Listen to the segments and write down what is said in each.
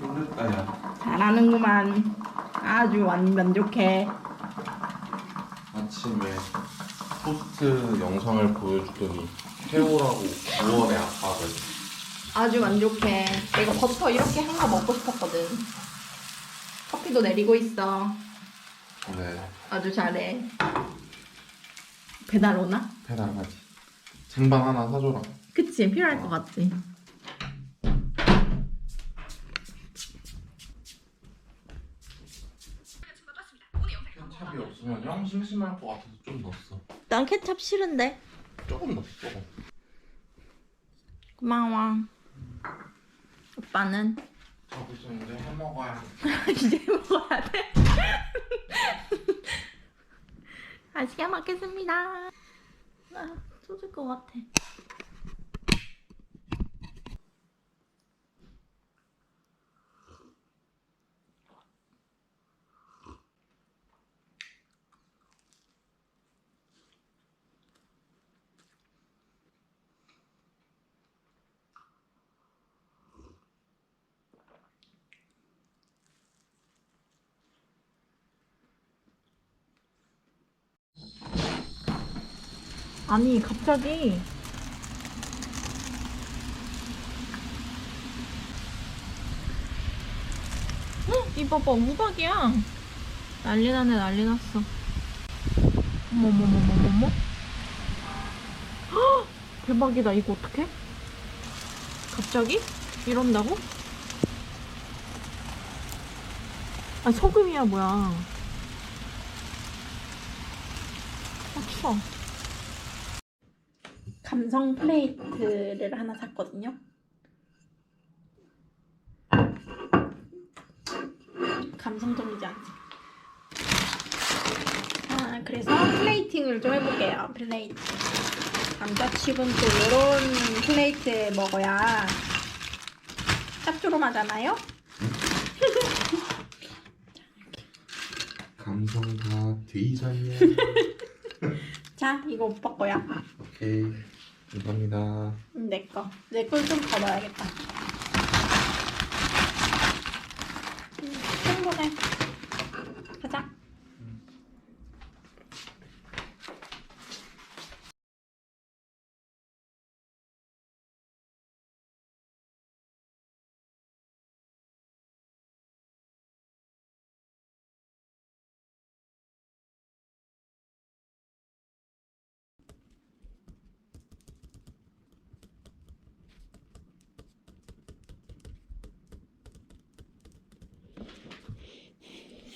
힘들다 야 잘하는구만. 아주 완 만족해. 아침에 토스트 영상을 보여주더니 태우라고 9월의 아빠를 아주 만족해. 내가 버터 이렇게 한 거 먹고 싶었거든. 커피도 내리고 있어. 네 아주 잘해. 배달 오나? 배달하지 쟁반 하나 사줘라 그치 필요할 것 같지. 영 심심할 것 같아서 좀 넣었어 난 케찹 싫은데. 조금 넣었어 고마워. 오빠는 저기서 이제 해 먹어야 이제 먹어야 돼. 맛있게 먹겠습니다. 아, 쏟을 것 같아. 아니 갑자기 어? 이거 봐 우박이야 난리 나네 난리 났어 어머머머머머머 헉! 대박이다 이거 어떡해? 갑자기? 이런다고? 아 소금이야 뭐야 아 추워 감성 플레이트를 하나 샀거든요. 감성적이지 않지? 아, 그래서 플레이팅을 좀 해볼게요. 플레이팅. 남자친구는 또 이런 플레이트 먹어야 짭조름하잖아요? 감성 다 뒤졌냐 자, 이거 오빠 거야. 오케이 감사합니다 내 거. 내 걸좀 걷어야겠다. 음, 충분해. 가자.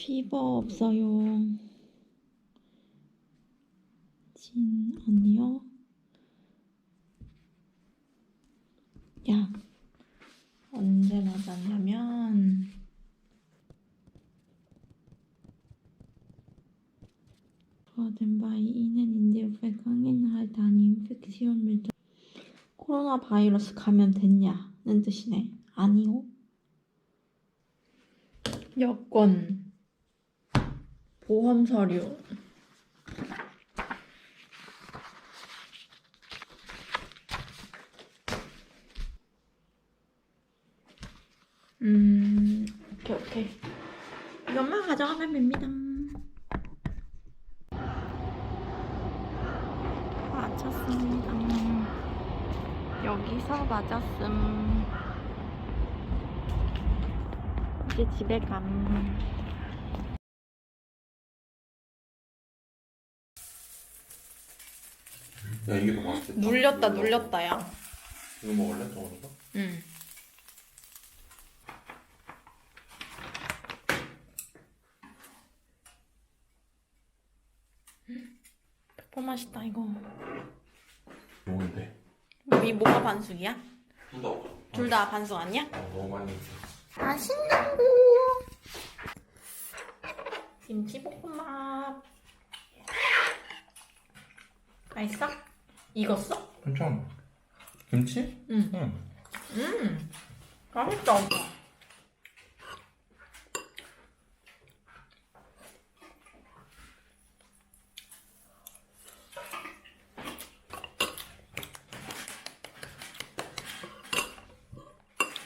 피버 없어요. 진 아니요. 야 언제 맞았냐면 Ihnen in der Vergangenheit eine Infektion mit 코로나 바이러스 감염 됐냐는 뜻이네. 아니요. 여권, 보험 서류. 음, 오케이, 오케이. 이것만 가져가면 됩니다. 맞췄습니다. 여기서 맞았음. 이제 집에 감. 야 이게 더 맛있겠다 눌렸다, 눌렸다, 야. 이거 먹을래? 저거니까? 응. 페퍼 맛있다, 이거. 좋은데 우리 뭐가 반숙이야? 둘다 없어 둘 다 반숙 아니야? 어, 너무 많이 있어 맛있는 거. 김치볶음밥. 맛있어? 익었어? 괜찮아 김치? 응. 응 음. 맛있다.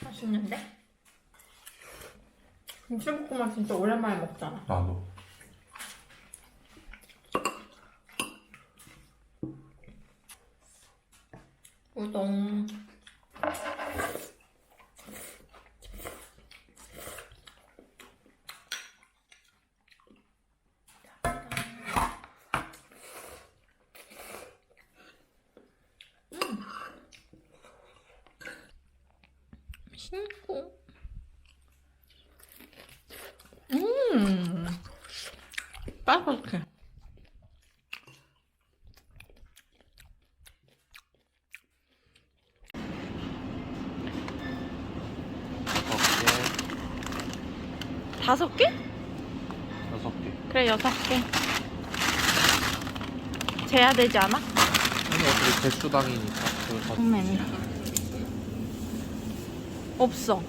맛있는데? 김치볶음밥 진짜 오랜만에 먹잖아. 나도. 우동. 신고. 음. 바삭해. 다섯 개? 여섯 개. 그래 여섯 개. 재야 되지 않아? 아니 어차피 개수당이니까 그걸 다 홈멜로. 없어.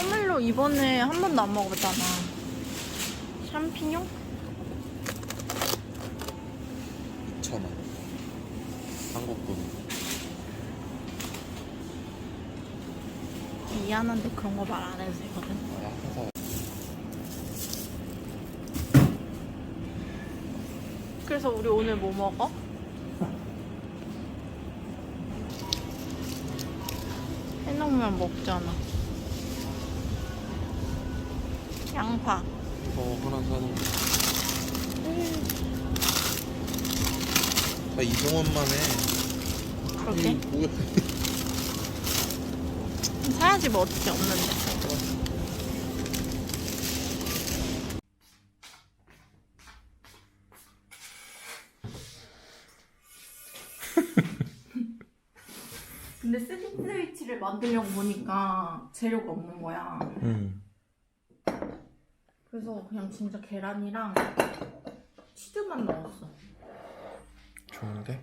홈멜로 이번에 한 번도 안 먹어봤잖아. 샴피뇽? 2천 원. 한국 돈. 미안한데 그런 거 말 안 해도 되거든. 뭐야 회사. 그래서 우리 오늘 뭐 먹어? 해놓으면 먹잖아. 양파. 이거 하나 사는 거. 나 이동원만 해. 그렇게? 이 뭐야? 사야지 뭐 어떻게 없는데 샌드위치를 만들려고 보니까 재료가 없는 거야. 응. 그래서 그냥 진짜 계란이랑 치즈만 넣었어. 좋은데?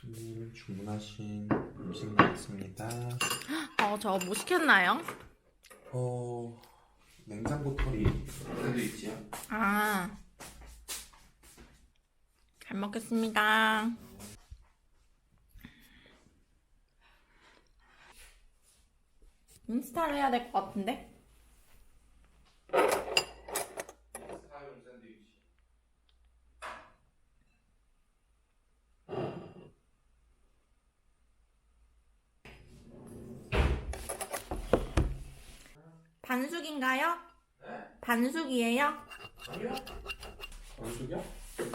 손님 주문하신 음식 나왔습니다. 어, 저 뭐 시켰나요? 어 냉장고 털이 샌드위치야? 아. 잘 먹겠습니다. 인스타를 해야 될 것 같은데? 사용 샌드위치. 반숙인가요? 반숙이에요? 아니야? 완숙이야?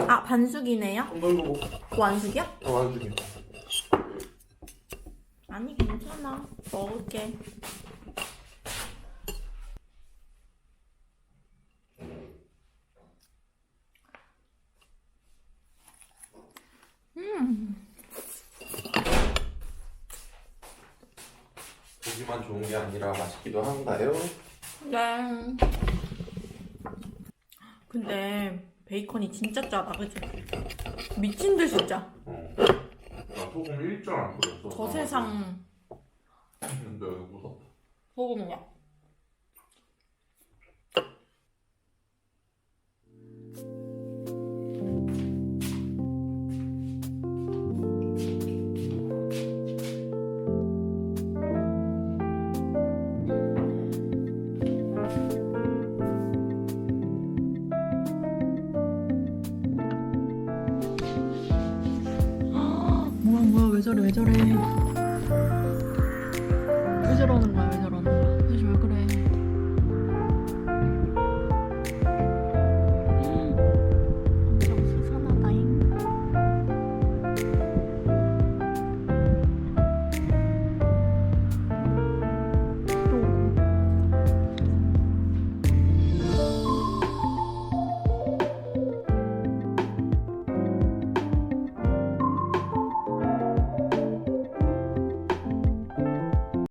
아, 반숙이네요? 먹어. 완숙이요? 어 완숙이야. 아니, 괜찮아. 먹을게. 고기만 좋은 게 아니라 맛있기도 한가요? 네. 근데 베이컨이 진짜 짜다, 그치? 미친 듯이 짜. 어. 나 소금 1절 안 뿌렸어. 저 세상 근데 묻었다. 소금이야. 저래 왜 저래? 왜 저러는 거야